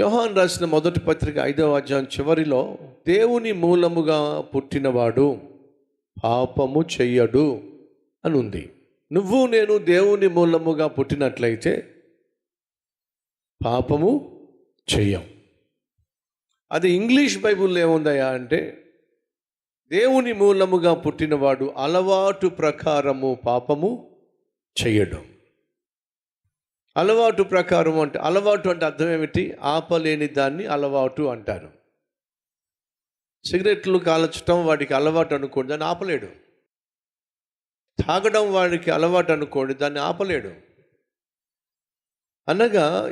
యోహాన్ రాసిన మొదటి పత్రిక ఐదవ అధ్యాయం చివరిలో దేవుని మూలముగా పుట్టినవాడు పాపము చెయ్యడు అని ఉంది నువ్వు నేను దేవుని మూలముగా పుట్టినట్లయితే పాపము చెయ్యం. అది ఇంగ్లీష్ బైబుల్లో ఏముందయా అంటే దేవుని మూలముగా పుట్టినవాడు అలవాటు ప్రకారము పాపము చెయ్యడం. అలవాటు ప్రకారం అంటే అలవాటు అంటే అర్థం ఏమిటి? ఆపలేని దాన్ని అలవాటు అంటారు. సిగరెట్లు కాల్చడం వాడికి అలవాటు అనుకోండి దాన్ని ఆపలేడు. తాగడం వాడికి అలవాటు అనుకోండి దాన్ని ఆపలేడు. అనగా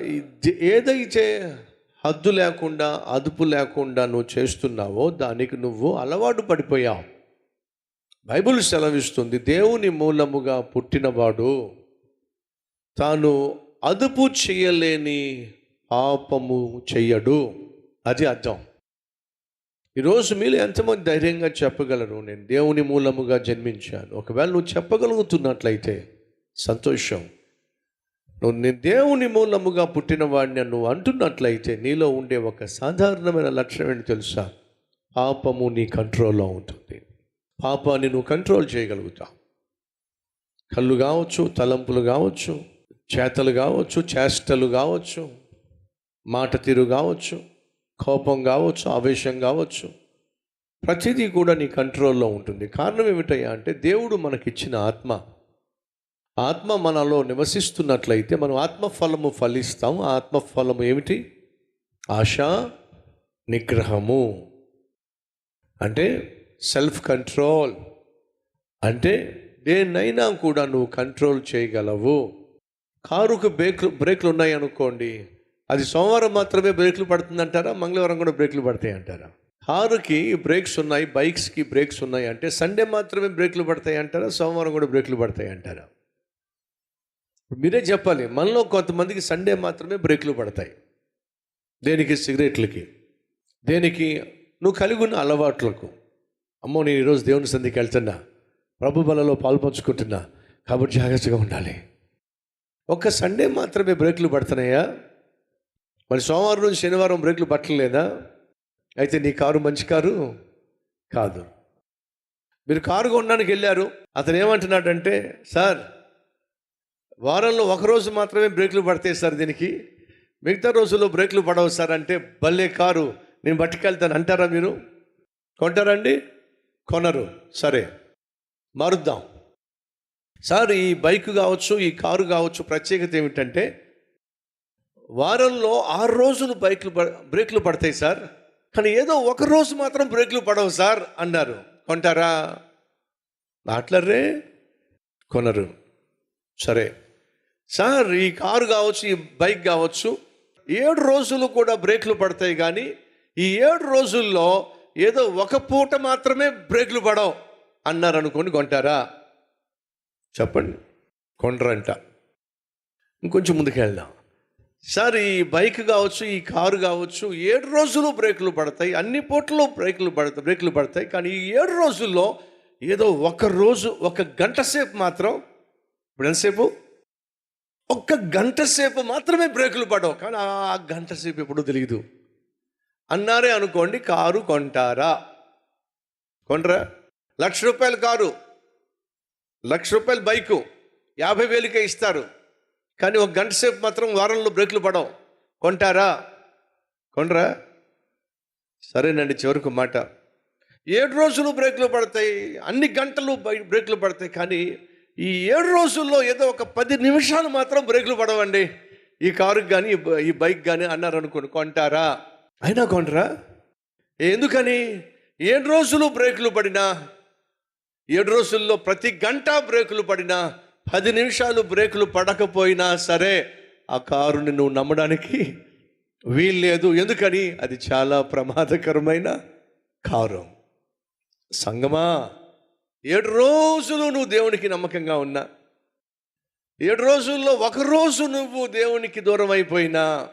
ఏదైతే హద్దు లేకుండా అదుపు లేకుండా నువ్వు చేస్తున్నావో దానికి నువ్వు అలవాటు పడిపోయావు. బైబిల్ సెలవిస్తుంది దేవుని మూలముగా పుట్టినవాడు తాను అదుపు చేయలేని పాపము చెయ్యడు అది అర్థం. ఈరోజు మీరు ఎంతమంది ధైర్యంగా చెప్పగలరు? నేను దేవుని మూలముగా జన్మించాను. ఒకవేళ నువ్వు చెప్పగలుగుతున్నట్లయితే సంతోషం. నువ్వు నేను దేవుని మూలముగా పుట్టినవాడిని నువ్వు అంటున్నట్లయితే నీలో ఉండే ఒక సాధారణమైన లక్షణం ఏంటి తెలుసా? పాపము నీ కంట్రోల్లో ఉంటుంది. పాపాన్ని నువ్వు కంట్రోల్ చేయగలుగుతావు. కళ్ళు కావచ్చు తలంపులు కావచ్చు చేతలు కావచ్చు చేష్టలు కావచ్చు మాట తీరు కావచ్చు కోపం కావచ్చు ఆవేశం కావచ్చు ప్రతిదీ కూడా నీ కంట్రోల్లో ఉంటుంది. కారణం ఏమిటయ్యా అంటే దేవుడు మనకిచ్చిన ఆత్మ. ఆత్మ మనలో నివసిస్తున్నట్లయితే మనం ఆత్మఫలము ఫలిస్తాం. ఆత్మఫలము ఏమిటి? ఆశ నిగ్రహము. అంటే సెల్ఫ్ కంట్రోల్. అంటే దేన్నైనా కూడా నువ్వు కంట్రోల్ చేయగలవు. కారుకు బ్రేక్లు బ్రేక్లు ఉన్నాయి అనుకోండి. అది సోమవారం మాత్రమే బ్రేక్లు పడుతుందంటారా? మంగళవారం కూడా బ్రేక్లు పడతాయి అంటారా కారుకి బ్రేక్స్ ఉన్నాయి బైక్స్కి బ్రేక్స్ ఉన్నాయి అంటే సండే మాత్రమే బ్రేక్లు పడతాయి అంటారా సోమవారం కూడా బ్రేక్లు పడతాయి అంటారా మీరే చెప్పాలి మనలో కొంతమందికి సండే మాత్రమే బ్రేక్లు పడతాయి. దేనికి? సిగరెట్లకి. దేనికి? నువ్వు కలిగి ఉన్న అలవాట్లకు. అమ్మో నేను ఈరోజు దేవుని సంధికి వెళ్తున్నా. ప్రభు బలలో పాల్పంచుకుంటున్నా కాబట్టి జాగ్రత్తగా ఉండాలి. ఒక్క సండే మాత్రమే బ్రేక్లు పడుతున్నాయా? మరి సోమవారం నుంచి శనివారం బ్రేక్లు పట్టలేదా? అయితే నీ కారు మంచి కారు? కాదు. మీరు కారు కొనడానికి వెళ్ళారు. అతను ఏమంటున్నాడంటే సార్ వారంలో ఒక రోజు మాత్రమే బ్రేక్లు పడతాయి సార్ దీనికి. మిగతా రోజుల్లో బ్రేక్లు పడవు సార్ అంటే భలే కారు. నేను పట్టుకెళ్తాను అంటారా మీరు? కొంటారండి కొనరు. సరే. మారుద్దాం. సార్ ఈ బైక్ కావచ్చు ఈ కారు కావచ్చు ప్రత్యేకత ఏమిటంటే వారంలో ఆరు రోజులు బైక్లు బ్రేక్లు పడతాయి సార్. కానీ ఏదో ఒక రోజు మాత్రం బ్రేక్లు పడవు సార్ అన్నారు. కొంటారా? మాట్లాడరే? కొనరు. సరే. సార్ ఈ కారు కావచ్చు ఈ బైక్ కావచ్చు ఏడు రోజులు కూడా బ్రేక్లు పడతాయి కానీ ఈ ఏడు రోజుల్లో ఏదో ఒక పూట మాత్రమే బ్రేక్లు పడవు అన్నారు అనుకోని కొంటారా? చెప్పండి. కొండ్రంట. ఇంకొంచెం ముందుకు వెళ్దాం. సార్ ఈ బైక్ కావచ్చు ఈ కారు కావచ్చు ఏడు రోజులు బ్రేకులు పడతాయి అన్ని పూటలు బ్రేకులు పడతాయి బ్రేకులు పడతాయి కానీ ఈ ఏడు రోజుల్లో ఏదో ఒక రోజు ఒక గంట సేపు మాత్రం ఇప్పుడు ఎంతసేపు? ఒక్క గంట సేపు మాత్రమే బ్రేకులు పడవు కానీ ఆ గంట సేపు ఎప్పుడు తెలియదు అన్నారే అనుకోండి కారు కొంటారా? కొండ్రా? లక్ష రూపాయల కారు. లక్ష రూపాయల బైకు యాభై వేలకే ఇస్తారు. కానీ ఒక గంట సేపు మాత్రం వారంలో బ్రేకులు పడవు. కొంటారా? కొండరా? సరేనండి చివరికి మాట. ఏడు రోజులు బ్రేకులు పడతాయి అన్ని గంటలు బై- బ్రేకులు పడతాయి కానీ ఈ ఏడు రోజుల్లో ఏదో ఒక పది నిమిషాలు మాత్రం బ్రేకులు పడవండి. ఈ కారుకి కానీ ఈ ఈ బైక్ కానీ అన్నారు అనుకోండి కొంటారా? అయినా కొంటరా ఎందుకని? ఏడు రోజులు బ్రేకులు పడినా ఏడు రోజుల్లో ప్రతి గంట బ్రేకులు పడినా పది నిమిషాలు బ్రేకులు పడకపోయినా సరే ఆ కారుని నువ్వు నమ్మడానికి వీల్లేదు. ఎందుకని? అది చాలా ప్రమాదకరమైన కారు. సంగమా ఏడు రోజులు నువ్వు దేవునికి నమ్మకంగా ఉన్నా. ఏడు రోజుల్లో ఒక రోజు నువ్వు దేవునికి దూరం అయిపోయినా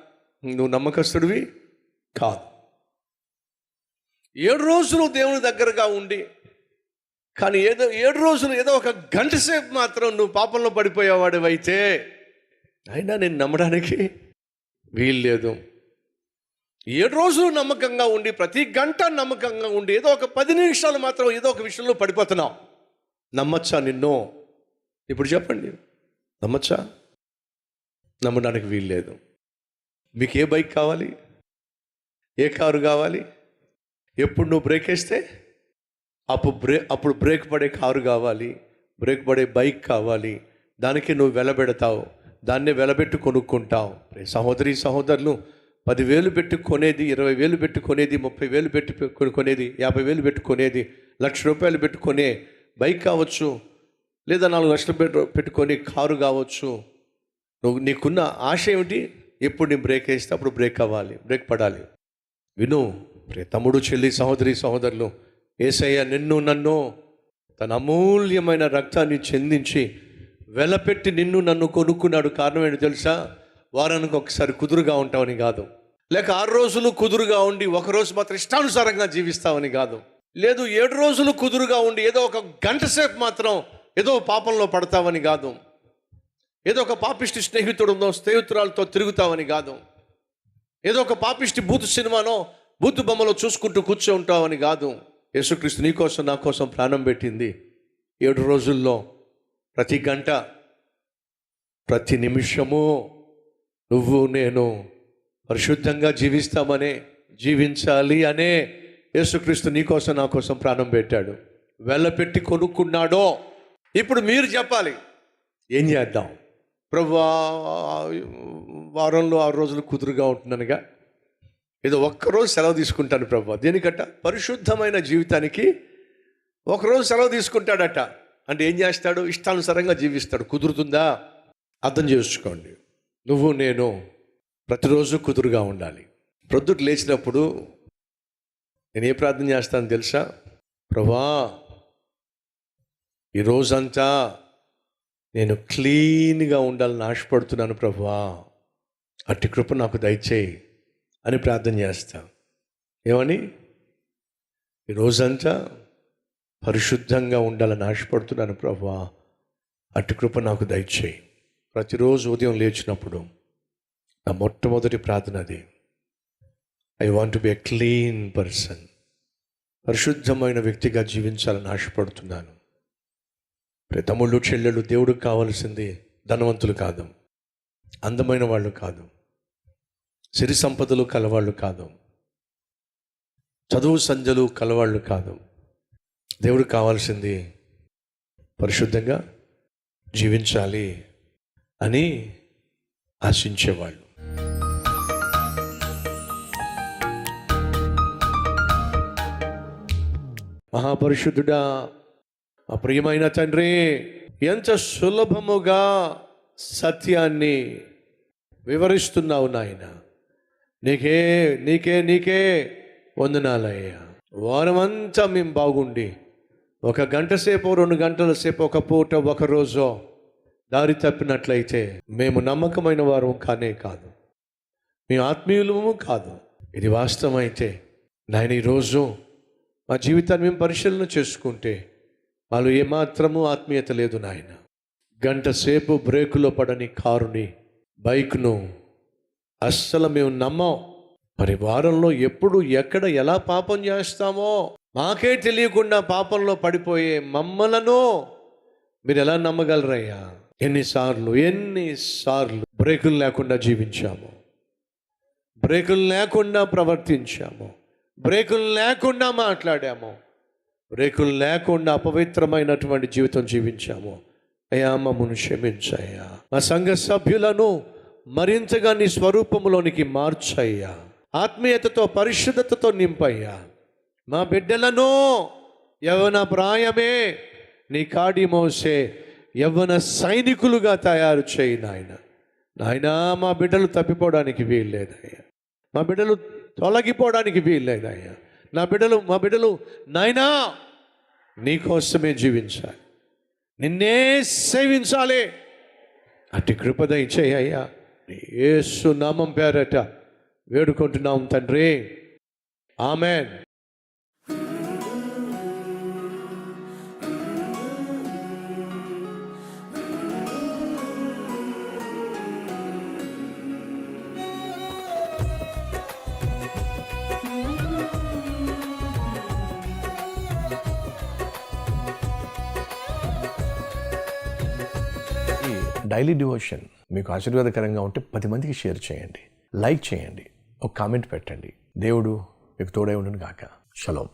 నువ్వు నమ్మకస్తుడివి కాదు. ఏడు రోజులు దేవుని దగ్గరగా ఉండి కానీ ఏదో ఏడు రోజులు ఏదో ఒక గంట సేపు మాత్రం నువ్వు పాపంలో పడిపోయేవాడివైతే అయినా నేను నమ్మడానికి వీల్లేదు. ఏడు రోజులు నమ్మకంగా ఉండి ప్రతి గంట నమ్మకంగా ఉండి ఏదో ఒక పది నిమిషాలు మాత్రం ఏదో ఒక విషయంలో పడిపోతున్నావు. నమ్మచ్చా నిన్ను? ఇప్పుడు చెప్పండి. నమ్మచ్చా? నమ్మడానికి వీల్లేదు. మీకు ఏ బైక్ కావాలి? ఏ కారు కావాలి? ఎప్పుడు నువ్వు బ్రేక్ వేస్తే? అప్పుడు బ్రే అప్పుడు బ్రేక్ పడే కారు కావాలి బ్రేక్ పడే బైక్ కావాలి దానికి నువ్వు వెలబెడతావు దాన్నే వెలబెట్టి కొనుక్కుంటావు. సహోదరి సహోదరులు పదివేలు పెట్టి కొనేది ఇరవై వేలు పెట్టి కొనేది ముప్పై వేలు పెట్టి కొనేది యాభై వేలు పెట్టి కొనేది లక్ష రూపాయలు పెట్టుకునే బైక్ కావచ్చు లేదా నాలుగు లక్షలు పెట్టు పెట్టుకొని కారు కావచ్చు. నువ్వు నీకున్న ఆశ ఏమిటి? ఎప్పుడు నీ బ్రేక్ వేస్తే అప్పుడు బ్రేక్ అవ్వాలి బ్రేక్ పడాలి. విను ప్రియ తమ్ముడు చెల్లి సహోదరి సహోదరులు ఏసయ్య నిన్ను నన్ను తన అమూల్యమైన రక్తాన్ని చెందించి వెలపెట్టి నిన్ను నన్ను కొనుక్కున్నాడు. కారణం ఏంటి తెలుసా? వారానికి ఒకసారి కుదురుగా ఉంటావని కాదు. లేక ఆరు రోజులు కుదురుగా ఉండి ఒక రోజు మాత్రం ఇష్టానుసారంగా జీవిస్తావని కాదు. లేదు ఏడు రోజులు కుదురుగా ఉండి ఏదో ఒక గంట సేపు మాత్రం ఏదో పాపంలో పడతావని కాదు. ఏదో ఒక పాపిష్టి స్నేహితుడునో స్నేహితురాలతో తిరుగుతావని కాదు. ఏదో ఒక పాపిష్టి బూత్ సినిమానో బూత్ బొమ్మలో చూసుకుంటూ కూర్చో ఉంటామని కాదు. యేసుక్రీస్తు నీ కోసం నా కోసం ప్రాణం పెట్టింది. ఏడు రోజుల్లో ప్రతి గంట ప్రతి నిమిషము నువ్వు నేను పరిశుద్ధంగా జీవిస్తామనే జీవించాలి అనే యేసుక్రీస్తు నీ కోసం నా కోసం ప్రాణం పెట్టాడు. వెళ్ళపెట్టి కొనుక్కున్నాడో ఇప్పుడు మీరు చెప్పాలి. ఏం చేద్దాం? ప్రభా వారంలో ఆరు రోజులు కుదురుగా ఉంటున్నానుగా ఏదో ఒక్కరోజు సెలవు తీసుకుంటాను ప్రభు. దేనికట? పరిశుద్ధమైన జీవితానికి ఒకరోజు సెలవు తీసుకుంటాడట. అంటే ఏం చేస్తాడు? ఇష్టానుసారంగా జీవిస్తాడు. కుదురుతుందా? అర్థం చేసుకోండి. నువ్వు నేను ప్రతిరోజు కుదురుగా ఉండాలి. ప్రొద్దుట లేచినప్పుడు నేను ఏ ప్రార్థన చేస్తాను తెలుసా? ప్రభా ఈ రోజంతా నేను క్లీన్గా ఉండాలని ఆశపడుతున్నాను ప్రభా. అట్టి కృప నాకు దయచేయి. అని ప్రార్థన చేస్తాం. ఏమని? ఈ రోజంతా పరిశుద్ధంగా ఉండాలని ఆశపడుతున్నాను ప్రభా. అటు కృప నాకు దయచేయి. ప్రతిరోజు ఉదయం లేచినప్పుడు నా మొట్టమొదటి ప్రార్థన అది. I want to be a clean person పరిశుద్ధమైన వ్యక్తిగా జీవించాలని ఆశపడుతున్నాను. తమ్ముళ్ళు చెల్లెళ్ళు దేవుడికి కావాల్సింది ధనవంతులు కాదు. అందమైన వాళ్ళు కాదు. సిరి సంపదలు కలవాళ్ళు కాదు. చదువు సంజలు కలవాళ్ళు కాదు. దేవుడు కావాల్సింది పరిశుద్ధంగా జీవించాలి అని ఆశించేవాళ్ళు. మహాపరిశుద్ధుడా మా ప్రియమైన తండ్రి ఎంత సులభముగా సత్యాన్ని వివరిస్తున్నావు నాయన. నీకే నీకే నీకే వందనాలయ్యా. వారమంతా మేము బాగుండి. ఒక గంట సేపు రెండు గంటల సేపు ఒక పూట ఒక రోజు దారి తప్పినట్లయితే మేము నమ్మకమైన వారు కానే కాదు. మేము ఆత్మీయులము కాదు. ఇది వాస్తవమైతే నాయన ఈరోజు మా జీవితాన్ని మేము పరిశీలన చేసుకుంటే వాళ్ళు ఏమాత్రము ఆత్మీయత లేదు నాయన. గంట సేపు బ్రేకులో పడని కారుని బైక్ను అస్సలు మేము నమ్మం. మరి వారంలో ఎప్పుడు ఎక్కడ ఎలా పాపం చేస్తామో మాకే తెలియకుండా పాపంలో పడిపోయే మమ్మలను మీరు ఎలా నమ్మగలరయ్యా? ఎన్నిసార్లు ఎన్నిసార్లు బ్రేకులు లేకుండా జీవించాము. బ్రేకులు లేకుండా ప్రవర్తించాము. బ్రేకులు లేకుండా మాట్లాడాము. బ్రేకులు లేకుండా అపవిత్రమైనటువంటి జీవితం జీవించాము. అయ్యా మమ్మను క్షమించయ్యా. మా సంఘ సభ్యులను మరింతగా నీ స్వరూపములోనికి మార్చయ్యా. ఆత్మీయతతో పరిశుద్ధతతో నింపయ్యా. మా బిడ్డలను యవన ప్రాయమే నీ కాడి మోసే యవ్వన సైనికులుగా తయారు చేయి నాయన. నాయనా మా బిడ్డలు తప్పిపోవడానికి వీల్లేదయ్యా. మా బిడ్డలు తొలగిపోవడానికి వీల్లేదయ్యా. నా బిడ్డలు మా బిడ్డలు నాయనా నీకోసమే జీవించాలి. నిన్నే సేవించాలి. అట్టి కృపద ఇచ్చేయ్యా ఏసు నామం పేరట వేడుకుంటున్నాం తండ్రి. ఆమెన్. డైలీ డివోషన్ మీకు ఆశీర్వాదకరంగా ఉంటే పది మందికి షేర్ చేయండి. లైక్ చేయండి. ఒక కామెంట్ పెట్టండి. దేవుడు మీకు తోడై ఉండును గాక షలోం.